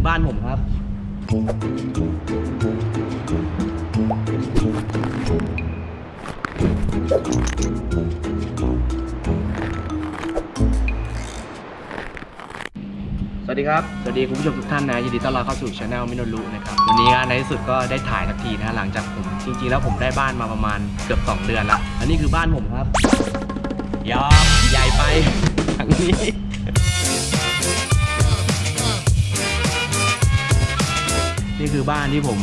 คือบ้านผมครับ สวัสดีครับ สวัสดีคุณผู้ชมทุกท่านนะยินดีต้อนรับเข้าสู่ช anel มิโนรุนะครับ วันนี้ในที่สุดก็ได้ถ่ายสักทีนะหลังจากผมจริงๆ แล้วผมได้บ้านมาประมาณเกือบ 2 เดือนละอันนี้คือบ้านผมครับยอมใหญ่ไปทางนี้ นี่คือบ้านที่ผม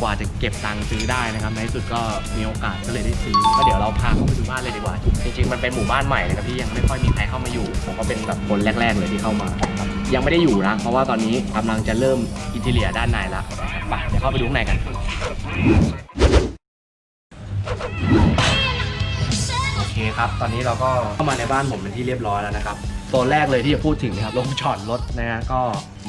กว่าจะเก็บตังค์ซื้อได้นะครับ ในที่สุดก็มีโอกาสก็เลยได้ซื้อ ก็เดี๋ยวเราพาเข้าไปดูบ้านเลยดีกว่า จริงๆ มันเป็นหมู่บ้านใหม่นะครับที่ยังไม่ค่อยมีใครเข้ามาอยู่ ผมก็เป็นแบบคนแรก ๆ เลยที่เข้ามาครับยังไม่ได้อยู่นะ เพราะว่าตอนนี้กำลังจะเริ่มอินทีเลียด้านในละไปเดี๋ยวเข้าไปดูข้างในกันโอเคครับ ตอนนี้เราก็เข้ามาในบ้านผมเป็นที่เรียบร้อยแล้วนะครับ โซนแรกเลยที่จะพูดถึงนะครับลงจอดรถนะฮะก็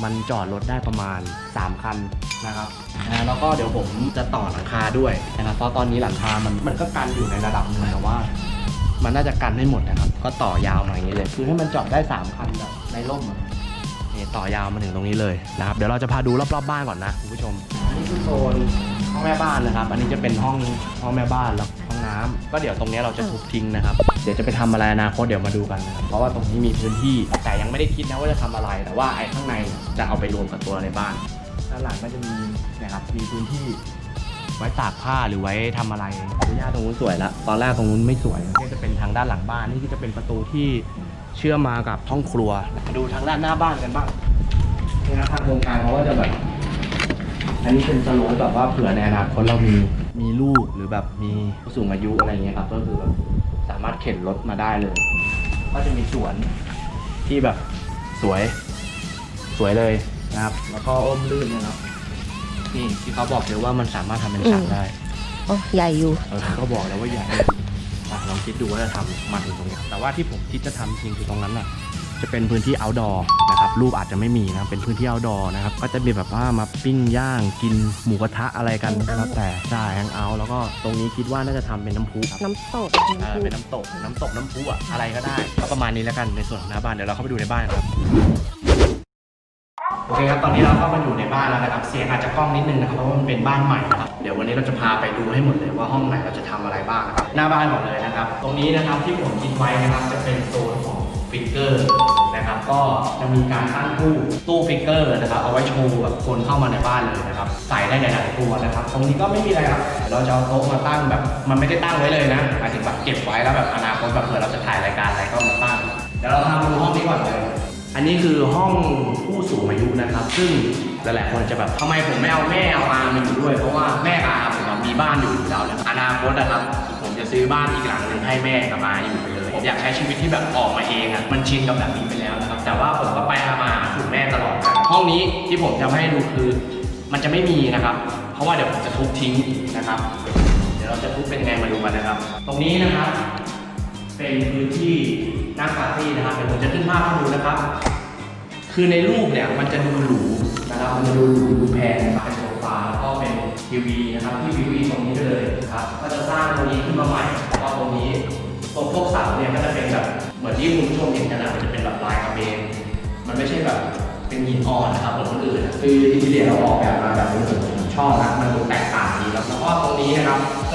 มันจอดรถได้ประมาณ 3 คันนะครับนะแล้วก็เดี๋ยวผมจะต่อหลังคาด้วยนะครับเพราะตอนนี้หลังคามันมันก็กันอยู่ในระดับหนึงแต่ว่า มันน่าจะกันไม่หมดนะครับ ก็ต่อยาวมาอย่างนี้เลย คือให้มันจอดได้ 3 คันแบบในร่มอะนี่ต่อยาวมาถึงตรงนี้เลยนะครับ เดี๋ยวเราจะพาดูรอบๆบ้านก่อนนะคุณผู้ชม อันนี้คือโซนห้องแม่บ้านนะครับ อันนี้จะเป็นห้องห้องแม่บ้านแล้ว น้ำก็เดี๋ยวตรงนี้เราจะทุบทิ้งนะครับ เดี๋ยวจะไปทำอะไรอนาคตเดี๋ยวมาดูกันนะครับ เพราะว่าตรงนี้มีพื้นที่ แต่ยังไม่ได้คิดนะว่าจะทำอะไร แต่ว่าไอ้ข้างในจะเอาไปรวมกับตัวในบ้าน ด้านหลังก็จะมีนะครับ มีพื้นที่ ไว้ตากผ้าหรือไว้ทำอะไรดูย่าตรงนู้นสวยแล้วตอนแรกตรงนู้นไม่สวยนี่จะเป็นทางด้านหลังบ้าน นี่ก็จะเป็นประตูที่เชื่อมมากับห้องครัว ดูทางด้านหน้าบ้านกันบ้างนี่นะทางโครงการเขาก็จะแบบ อันนี้เป็นสโลปแบบว่าเผื่อในอนาคตเรามี มีลูกหรือแบบมีผู้สูงอายุอะไรเงี้ยครับก็คือแบบสามารถเข็นรถมาได้เลย ก็จะมีสวนที่แบบสวยสวยเลยนะครับ แล้วก็อ้มลื่นนะครับนี่ที่เขาบอกเลยว่ามันสามารถทำเป็นสระได้โอ้ใหญ่อยู่ เออเขาบอกแล้วว่าใหญ่อะลองคิดดูว่าจะทำมาถึงตรงเนี้ยแต่ว่าที่ผมคิดจะทำจริงคือตรงนั้นน่ะ จะเป็นพื้นที่ outdoor นะครับรูปอาจจะไม่มีนะเป็นพื้นที่ outdoor นะครับก็จะมีแบบว่ามาปิ้งย่างกินหมูกระทะอะไรกันก็แล้วแต่ใช่แฮงเอาท์แล้วก็ตรงนี้คิดว่าน่าจะทำเป็นน้ำพุครับน้ำตกเออเป็นน้ำตกน้ำตกน้ำพุอะอะไรก็ได้ก็ประมาณนี้แล้วกันในส่วนของหน้าบ้านเดี๋ยวเราเข้าไปดูในบ้านครับ โอเคครับ ตอนนี้เราเข้ามาอยู่ในบ้านแล้วนะครับ เสียงอาจจะกล้องนิดนึงนะครับ เพราะว่ามันเป็นบ้านใหม่นะครับ เดี๋ยววันนี้เราจะพาไปดูให้หมดเลยว่าห้องไหนเราจะทำอะไรบ้างนะครับ หน้าบ้านก่อนเลยนะครับ ตรงนี้นะครับที่ผมคิดไว้นะครับจะเป็นโซนของ ฟิกเกอร์นะครับก็จะมีการตั้งตู้ตู้ฟิกเกอร์นะครับเอาไว้โชว์แบบคนเข้ามาในบ้านเลยนะครับใส่ได้หลายๆตัวนะครับ ตรงนี้ก็ไม่มีอะไรครับเดี๋ยวเราจะเอาโต๊ะมาตั้งแบบ มันไม่ได้ตั้งไว้เลยนะหมายถึงแบบเก็บไว้แล้วแบบอนาคตแบบเผื่อเราจะถ่ายรายการอะไรก็มาตั้งเดี๋ยวเราพามาดูห้องนี้ก่อนเลยอันนี้คือห้องผู้สูงอายุนะครับ ซึ่งหลายๆคนจะแบบทำไมผมไม่เอาแม่เอาอามาอยู่ด้วย เพราะว่าแม่กับอาผมมีบ้านอยู่อยู่แล้วนะอนาคตนะครับผมจะซื้อบ้านอีกหลังหนึ่งให้แม่กับอาอยู่เลย ผมอยากใช้ชีวิตที่แบบออกมาเองอะมันชินกับแบบนี้ไปแล้วนะครับ แต่ว่าผมก็ไปมาหาคุณแม่ตลอดครับห้องนี้ที่ผมจะให้ดูคือ มันจะไม่มีนะครับ เพราะว่าเดี๋ยวผมจะทุบทิ้งนะครับ เดี๋ยวเราจะทุบเป็นไงมาดูกันนะครับ ตรงนี้นะครับ เป็นพื้นที่นั่งปาร์ตี้นะครับ เดี๋ยวผมจะขึ้นภาพให้ดูนะครับ คือในรูปเนี่ยมันจะดูหรู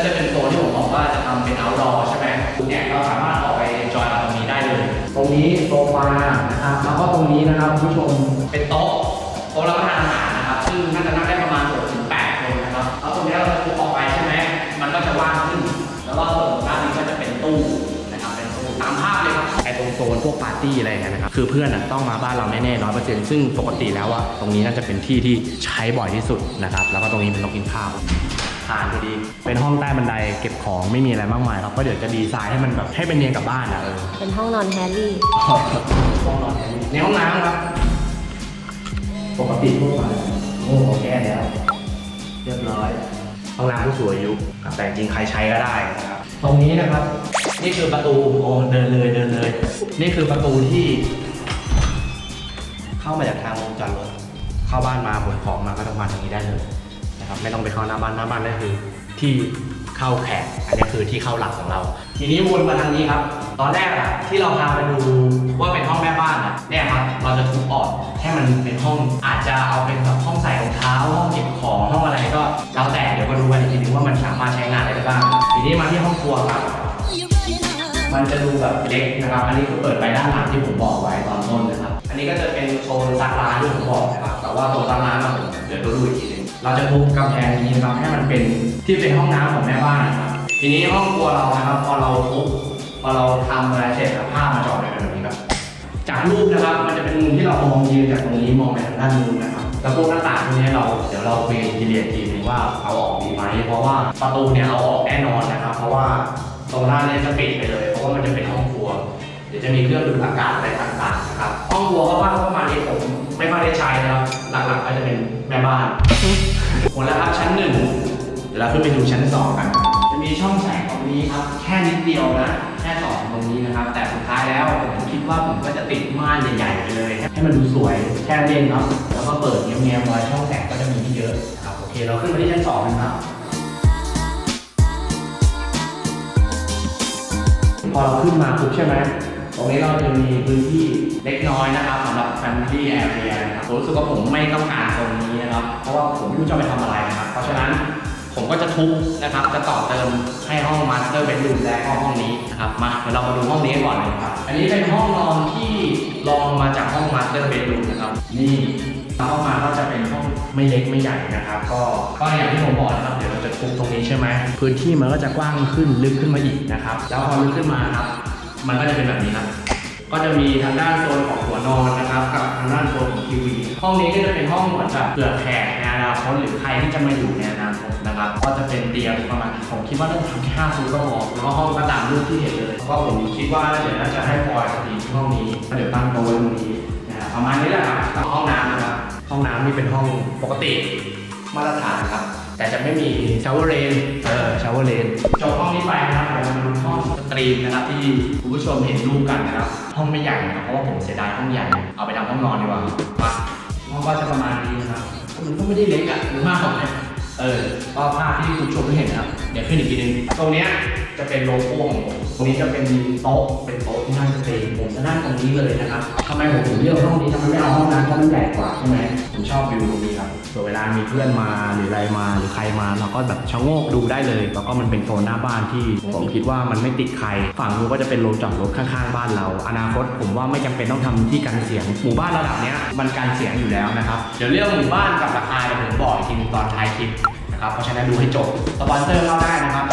จะเป็นโซนที่ผมบอกว่าจะทำเป็น outdoor ใช่ไหมเนี่ยเราสามารถออกไปจอยกับตรงนี้ได้เลย ตรงนี้โซฟานะครับแล้วก็ตรงนี้นะครับคุณผู้ชมเป็นโต๊ะโต๊ะรับประทานอาหารนะครับ ซึ่งน่าจะนั่งได้ประมาณ6ถึง8คนนะครับแล้วตรงนี้เราจะทุบออกไปใช่ไหมมันก็จะว่างขึ้น แล้วก็ส่วนด้านนี้ก็จะเป็นตู้นะครับเป็นตู้ตามภาพเลยครับไอ้ตรงโซนพวกปาร์ตี้อะไรอย่างเงี้ยนะครับคือเพื่อนอะต้องมาบ้านเราแน่ๆร้อยเปอร์เซ็นต์ซึ่งปกติแล้วอะตรงนี้น่าจะเป็นที่ที่ใช้บ่อยที่สุดนะครับแล้วก็ตรงนี้เป็นโต๊ะกินข้าวผ่านพอดี เป็นห้องใต้บันไดเก็บของไม่มีอะไรมากมายครับก็เดี๋ยวจะดีไซน์ให้มันแบบให้เป็นเนียนกับบ้านอะเออเป็นห้องนอนแฮร์รี่ ห้องนอนในห้องน้ำครับ ปกติทั่วไปโอ้โหแก้แล้ว เรียบร้อย ห้องน้ำผู้สูงอายุแต่จริงใครใช้ก็ได้นะครับ ตรงนี้นะครับ นี่คือประตูโอ้เดินเลยเดินเลย นี่คือประตูที่ เข้ามาจากทางวงจรรถ เข้าบ้านมาขนของมาก็ต้องมาทางนี้ได้เลยนะ ครับไม่ต้องไปเข้าหน้าบ้านหน้าบ้านนั่นคือ ที่เข้าแขกอันนี้คือที่เข้าหลักของเรา ทีนี้วนมาทางนี้ครับ ตอนแรกอะที่เราพาไปดูว่าเป็นห้องแม่บ้านอะเนี่ยครับเราจะทุบออกให้มันเป็นห้องอาจจะเอาเป็นแบบห้องใส่รองเท้าห้องเก็บของห้องอะไรก็แล้วแต่เดี๋ยวมาดูกันอีกทีนึงว่ามันสามารถใช้งานอะไรได้บ้างทีนี้มาที่ห้องครัวครับ มันจะดูแบบเล็กนะครับ อันนี้คือเปิดไปด้านหลังที่ผมบอกไว้ตอนต้นนะครับ อันนี้ก็จะเป็นโซนซักล้างที่ผมบอกนะครับแต่ว่าโซนซักล้างเราเดี๋ยวเราดูอีกทีนึง เราจะทุบกำแพงนี้นะครับให้มันเป็นที่เป็นห้องน้ำของแม่บ้านนะครับทีนี้ห้องครัวเรานะครับ พอเราทุบพอเราทำอะไรเสร็จผ้ามาจอดไว้แบบนี้ครับจากรูปนะครับมันจะเป็นมุมที่เรามองยืนจากตรงนี้มองไปทางด้านนู้นนะครับแล้วพวกหน้าต่างพวกนี้เราเดี๋ยวเราไปทีเรียนทีนึงว่าเอาออกดีไหมเพราะว่าประตูเนี่ยเอาออกแน่นอนนะครับ เพราะว่าตรงด้านนี้จะปิดไปเลย เพราะว่ามันจะเป็นห้องครัว เดี๋ยวจะมีเครื่องดูดอากาศอะไรต่างๆนะครับห้องครัวก็ว่าประมาณนี้ผม ไม่ค่อยได้ใช้นะครับหลักๆก็จะเป็นแม่บ้านหมดแล้วครับชั้นหนึ่งเดี๋ยวเราขึ้นไปดูชั้นสองกัน จะมีช่องแสงตรงนี้ครับแค่นิดเดียวนะแค่สองตรงนี้นะครับ แต่สุดท้ายแล้วผมคิดว่าผมก็จะติดม่านใหญ่ๆไปเลย ให้มันดูสวยแค่นั้นเนาะแล้วก็เปิดเงี้ยๆไว้ช่องแสงก็จะมีไม่เยอะครับโอเคเราขึ้นไปที่ชั้นสองกันครับพอเราขึ้นมาปุ๊บใช่ไหม ตรงนี้เราจะมีพื้นที่เล็กน้อยนะครับสำหรับ Family Area นะครับผมรู้สึกว่าผมไม่ต้องการตรงนี้นะครับ เพราะว่าผมไม่รู้จะเอาไปทำอะไรนะครับ เพราะฉะนั้นผมก็จะทุบนะครับ จะต่อเติมให้ห้อง Master Bedroom และก็ห้องนี้นะครับ มาเดี๋ยวเรามาดูห้องนี้ก่อนเลยครับ อันนี้เป็นห้องนอนที่รองมาจากห้อง Master Bedroom นะครับ นี่เข้ามาก็จะเป็นห้องไม่เล็กไม่ใหญ่นะครับ ก็ก็อย่างที่ผมบอกนะครับเดี๋ยวเราจะทุบตรงนี้ใช่ไหมพื้นที่มันก็จะกว้างขึ้นลึกขึ้นมาอีกนะครับ แล้วพอลึกขึ้นมาครับ มันก็จะเป็นแบบนี้ครับ ก็จะมีทางด้านโซนของหัวนอนนะครับกับทางด้านโซนของทีวีห้องนี้ก็จะเป็นห้องเหมือนแบบเผื่อแขกในอนาคตหรือใครที่จะมาอยู่ในอนาคตนะครับ ก็จะเป็นเตียงประมาณผมคิดว่าต้องทำแค่ห้าฟุตก็พอแล้วก็ห้องก็ตามรูปที่เห็นเลยก็ผมคิดว่าเดี๋ยวน่าจะให้พลอยสตรีมที่ห้องนี้เดี๋ยวตั้งโต๊ะไว้ตรงนี้นะครับประมาณนี้แหละครับห้องน้ำนะครับห้องน้ำนี่เป็นห้องปกติมาตรฐานครับแต่จะไม่มีชาวเวอร์เรนเออชาวเวอร์เรนจบห้องนี้ไปนะครับ รีมนะครับที่คุณผู้ชมเห็นรูปกันนะครับ ห้องไม่ใหญ่นะครับเพราะว่าผมเสียดายห้องใหญ่ เอาไปทำห้องนอนดีกว่ามาห้องก็จะประมาณนี้นะครับมันก็ไม่ได้เล็กอะหรือมากหรอกเนี่ย เออก็ภาพที่คุณชมได้เห็นนะครับ เดี๋ยวขึ้นอีกทีนึง ตรงเนี้ยจะเป็นโลโก้ของผมตรงนี้จะเป็นโต๊ะ เป็นโต๊ะที่นั่งสเตรีมผมจะนั่งตรงนี้เลยนะครับทำไมผมถึงเลือกห้องนี้ทำไมไม่เอาห้องนั้นเพราะมันใหญ่กว่าใช่ไหมผมชอบวิวตรงนี้ครับเผื่อเวลามีเพื่อนมาหรืออะไรมาหรือใครมาเราก็แบบชะโงกดูได้เลย แล้วก็มันเป็นโซนหน้าบ้านที่ผมคิดว่ามันไม่ติดใคร ฝั่งนู้นก็จะเป็นโรงจอดรถข้างๆบ้านเรา อนาคตผมว่าไม่จำเป็นต้องทำที่กันเสียง หมู่บ้านระดับเนี้ยมันกันเสียงอยู่แล้วนะครับ เดี๋ยวเรื่องหมู่บ้านกับราคาเดี๋ยวผมบอกอีกทีนึงตอนท้ายคลิป นะครับเพราะฉะนั้นดูให้จบสปอนเซอร์เข้าได้นะครับ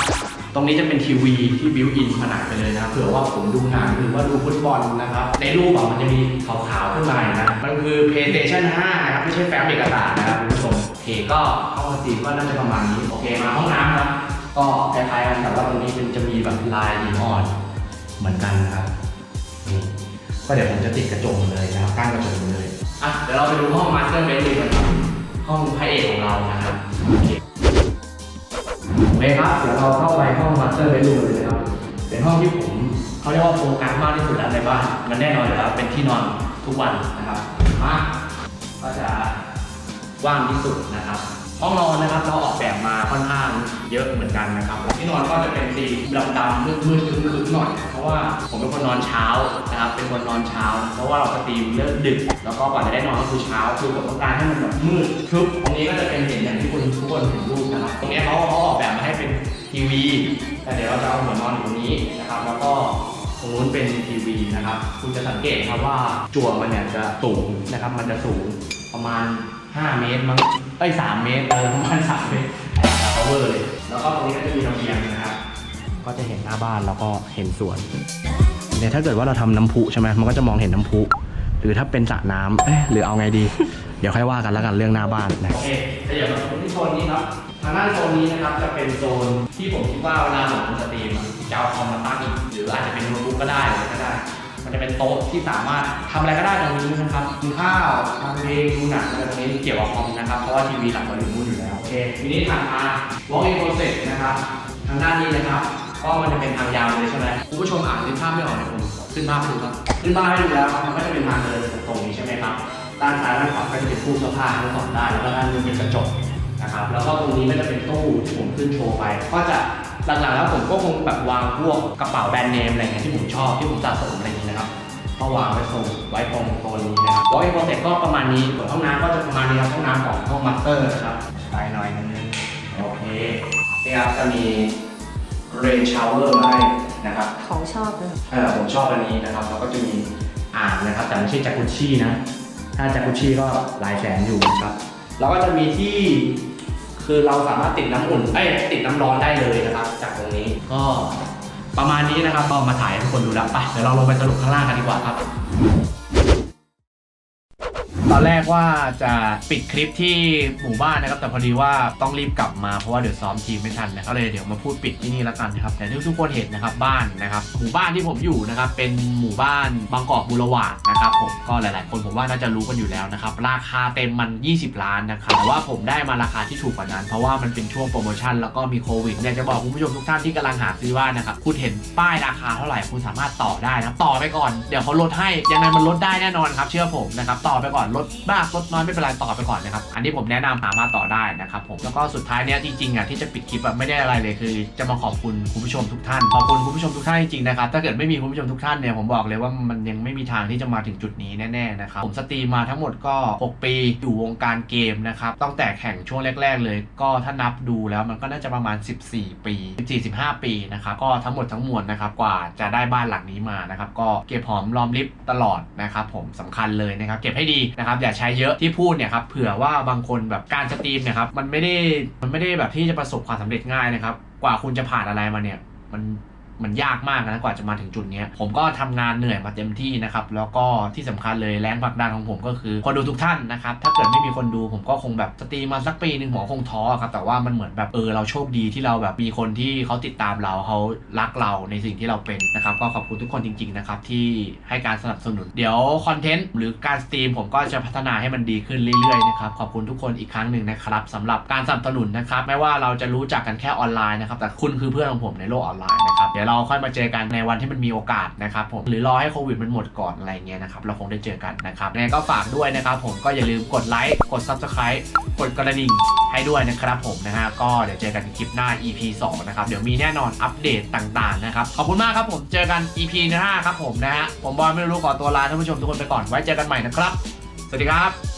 ตรงนี้จะเป็นทีวีที่บิวอินผนังไปเลยนะเผื่อว่าผมดูหนังหรือว่าดูฟุตบอลนะครับ ในรูปอะมันจะมีขาวๆขึ้นมานะมันคือ PlayStation 5 นะครับ ไม่ใช่แฟ้มเอกสารนะครับคุณผู้ชมโอเคก็ห้อสตรีก็น่าจะประมาณนี้โอเคมาห้องน้ำครับก็คล้ายๆกันแต่ว่าตรงนี้เป็นจะมีแบบลายหินอ่อนเหมือนกันนะครับนี่ก็เดี๋ยวผมจะติดกระจกเลยนะครับกั้นกระจกเลยอะเดี๋ยวเราไปดูห้องมาสเตอร์เบดรูมกันครับห้องพระเอกของเรานะครับ เคครับเดี๋ยวเราเข้าไปห้องมาสเตอร์เบดรูมเลยนะครับ เป็นห้องที่ผมเขาเรียกว่าโฟกัสมากที่สุดแล้วในบ้าน มันแน่นอนอยู่แล้วเป็นที่นอนทุกวันนะครับมาก็จะว่างที่สุดนะครับ ห้องนอนนะครับเราออกแบบมาค่อนข้างเยอะเหมือนกันนะครับที่นอนก็จะเป็นสีดำๆมืดๆคึมๆหน่อย เพราะว่าผมเป็นคนนอนเช้านะครับเป็นคนนอนเช้า เพราะว่าเราสตรีมเลิกดึก แล้วก็กว่าจะได้นอนก็คือเช้า คือผมต้องการให้มันแบบมืดทึบตรงนี้ก็จะเป็นเห็นอย่างที่คุณทุกคนเห็นรูปนะครับตรงนี้เขาเขาออกแบบมาให้เป็นทีวีแต่เดี๋ยวเราจะเอาหัวนอนอยู่ตรงนี้นะครับแล้วก็ตรงนู้นเป็นทีวีนะครับ คุณจะสังเกตครับว่าจั่วมันเนี่ยจะสูงนะครับ มันจะสูงประมาณ 5เมตรมั้งเอ้ย3เมตรเออประมาณ3เมตรแต่เขาเวอร์เลย แล้วก็ตรงนี้ก็จะมีระเบียงนะครับ ก็จะเห็นหน้าบ้านแล้วก็เห็นสวนเนี่ยถ้าเกิดว่าเราทำน้ำพุใช่ไหมมันก็จะมองเห็นน้ำพุหรือถ้าเป็นสระน้ำเอ๊ะหรือเอาไงดี เดี๋ยวค่อยว่ากันแล้วกันเรื่องหน้าบ้านนะโอเคขยับมาที่โซนนี้ครับทางด้านโซนนี้นะครับจะเป็นโซนที่ผมคิดว่าเวลาผมสตรีมอะจะเอาคอมมาตั้งอีกหรืออาจจะเป็นโน้ตบุ๊กก็ได้อะไรก็ได้ มันจะเป็นโต๊ะที่สามารถทำอะไรก็ได้ตรงนี้นะครับกินข้าวทำเพลงดูหนังอะไรตรงนี้เกี่ยวกับคอมนะครับ เพราะว่าทีวีหลักเราอยู่นู่นอยู่แล้วโอเคทีนี้ทางมา walk in process นะครับ ทางด้านนี้นะครับก็มันจะเป็นทางยาวเลยใช่ไหมคุณผู้ชมอ่านนึกภาพไม่ออกเลยผมขึ้นภาพดูครับขึ้นภาพให้ดูแล้วมันก็จะเป็นทางเดินตรงนี้ใช่ไหมครับด้านซ้ายด้านขวาก็จะเป็นตู้เสื้อผ้าทั้งสองด้านแล้วก็ด้านบนเป็นกระจกนะครับแล้วก็ตรงนี้ก็จะเป็นตู้ที่ผมขึ้นโชว์ไป ก็จะ หลังๆแล้วผมก็คงแบบวางพวกกระเป๋าแบรนด์เนมอะไรเงี้ยที่ผมชอบที่ผมสะสมอะไรอย่างนี้นะครับก็วางไว้ตรงไว้ตรงโซนนี้นะครับวอล์กอินโปรเซสก็ประมาณนี้ส่วนห้องน้ำก็จะประมาณนี้ครับห้องน้ำของห้องมาสเตอร์นะครับไปหน่อยนึงโอเคนี่ครับจะมีเรนชาวเวอร์มาให้นะครับของชอบเลยเออผมชอบอันนี้นะครับแล้วก็จะมีอ่างนะครับแต่ไม่ใช่จากุชชี่นะ ถ้าจากุชชี่ก็หลายแสนอยู่นะครับแล้วก็จะมีที่ คือเราสามารถติดน้ำอุ่นเอ้ยติดน้ำร้อนได้เลยนะครับ จากตรงนี้ก็ประมาณนี้นะครับก็มาถ่ายให้ทุกคนดูแล้วไปเดี๋ยวเราลงไปสรุปข้างล่างกันดีกว่าครับ ตอนแรกว่าจะปิดคลิปที่หมู่บ้านนะครับ แต่พอดีว่าต้องรีบกลับมาเพราะว่าเดี๋ยวซ้อมทีมไม่ทันนะก็เลยเดี๋ยวมาพูดปิดที่นี่แล้วกันนะครับแต่ที่ทุกคนเห็นนะครับบ้านนะครับ หมู่บ้านที่ผมอยู่นะครับเป็นหมู่บ้านบางกอกบุรวาดนะครับผมก็หลาย ๆ คนผมว่าน่าจะรู้กันอยู่แล้วนะครับราคาเต็มมัน 20 ล้านนะครับแต่ว่าผมได้มาราคาที่ถูกกว่านั้น เพราะว่ามันเป็นช่วงโปรโมชั่นแล้วก็มีโควิดอยากจะบอกคุณผู้ชมทุกท่านที่กำลังหาซื้อบ้านนะครับคุณเห็นป้ายราคาเท่าไหร่คุณสามารถต่อได้นะต่อไปก่อนเดี๋ยวเขาลดให้ยังไงมันลดได้แน่นอนครับเชื่อผมนะครับต่อไปก่อนลดบ้างลดน้อยไม่เป็นไรต่อไปก่อนนะครับ อันนี้ผมแนะนำสามารถต่อได้นะครับผมแล้วก็สุดท้ายเนี้ยจริงๆอะที่จะปิดคลิปอะไม่ได้อะไรเลยคือ จะมาขอบคุณคุณผู้ชมทุกท่านขอบคุณคุณผู้ชมทุกท่านจริงๆนะครับถ้าเกิดไม่มีคุณผู้ชมทุกท่านเนี่ยผมบอกเลยว่ามันยังไม่มีทางที่จะมาถึงจุดนี้แน่ๆนะครับผมสตรีมมาทั้งหมดก็ 6 ปีอยู่วงการเกมนะครับตั้งแต่แข่งช่วงแรก ๆ เลย ก็ถ้านับดูแล้วมันก็น่าจะประมาณ 14 ปี 14-15 ปีนะครับก็ทั้งหมดทั้งมวลนะครับกว่าจะได้บ้านหลังนี้มานะครับก็เก็บหอมรอมริบตลอดนะครับผมสำคัญเลยนะครับเก็บให้ดีนะครับอย่าใช้เยอะที่พูดเนี่ยครับเผื่อว่าบางคนแบบการสตรีมเนี่ยครับมันไม่ได้มันไม่ได้แบบที่จะประสบความสำเร็จง่ายนะครับกว่าคุณจะผ่านอะไรมาเนี่ยมัน มันยากมากนะกว่าจะมาถึงจุดนี้ผมก็ทำงานเหนื่อยมาเต็มที่นะครับแล้วก็ที่สำคัญเลยแรงผลักดันของผมก็คือคนดูทุกท่านนะครับถ้าเกิดไม่มีคนดูผมก็คงแบบสตรีมมาสักปีหนึ่งผมคงท้อครับแต่ว่ามันเหมือนแบบเออเราโชคดีที่เราแบบมีคนที่เขาติดตามเราเขารักเราในสิ่งที่เราเป็นนะครับก็ขอบคุณทุกคนจริงๆนะครับที่ให้การสนับสนุน เดี๋ยวคอนเทนต์หรือการสตรีมผมก็จะพัฒนาให้มันดีขึ้นเรื่อยๆนะครับขอบคุณทุกคนอีกครั้งหนึ่งนะครับสำหรับการสนับสนุนนะครับไม่ว่าเราจะรู้จักกันแค่ออนไลน์นะครับแต่คุณคือเพื่อนของผมในโลกออนไลน์นะครับเดี๋ยวเราค่อยมาเจอกันในวันที่มันมีโอกาสนะครับผมหรือรอให้โควิดมันหมดก่อนอะไรเงี้ยนะครับเราคงได้เจอกันนะครับยังไงก็ฝากด้วยนะครับผมก็อย่าลืมกดไลค์กด Subscribe กดกระดิ่งให้ด้วยนะครับผมนะฮะก็เดี๋ยวเจอกันในคลิปหน้า EP 2 นะครับ เดี๋ยวมีแน่นอนอัปเดตต่างๆนะครับ ขอบคุณมากครับผมเจอกัน EP หน้าครับผมนะฮะผมบอยไม่รู้ขอตัวลาท่านผู้ชมทุกคนไปก่อนไว้เจอกันใหม่นะครับ สวัสดีครับ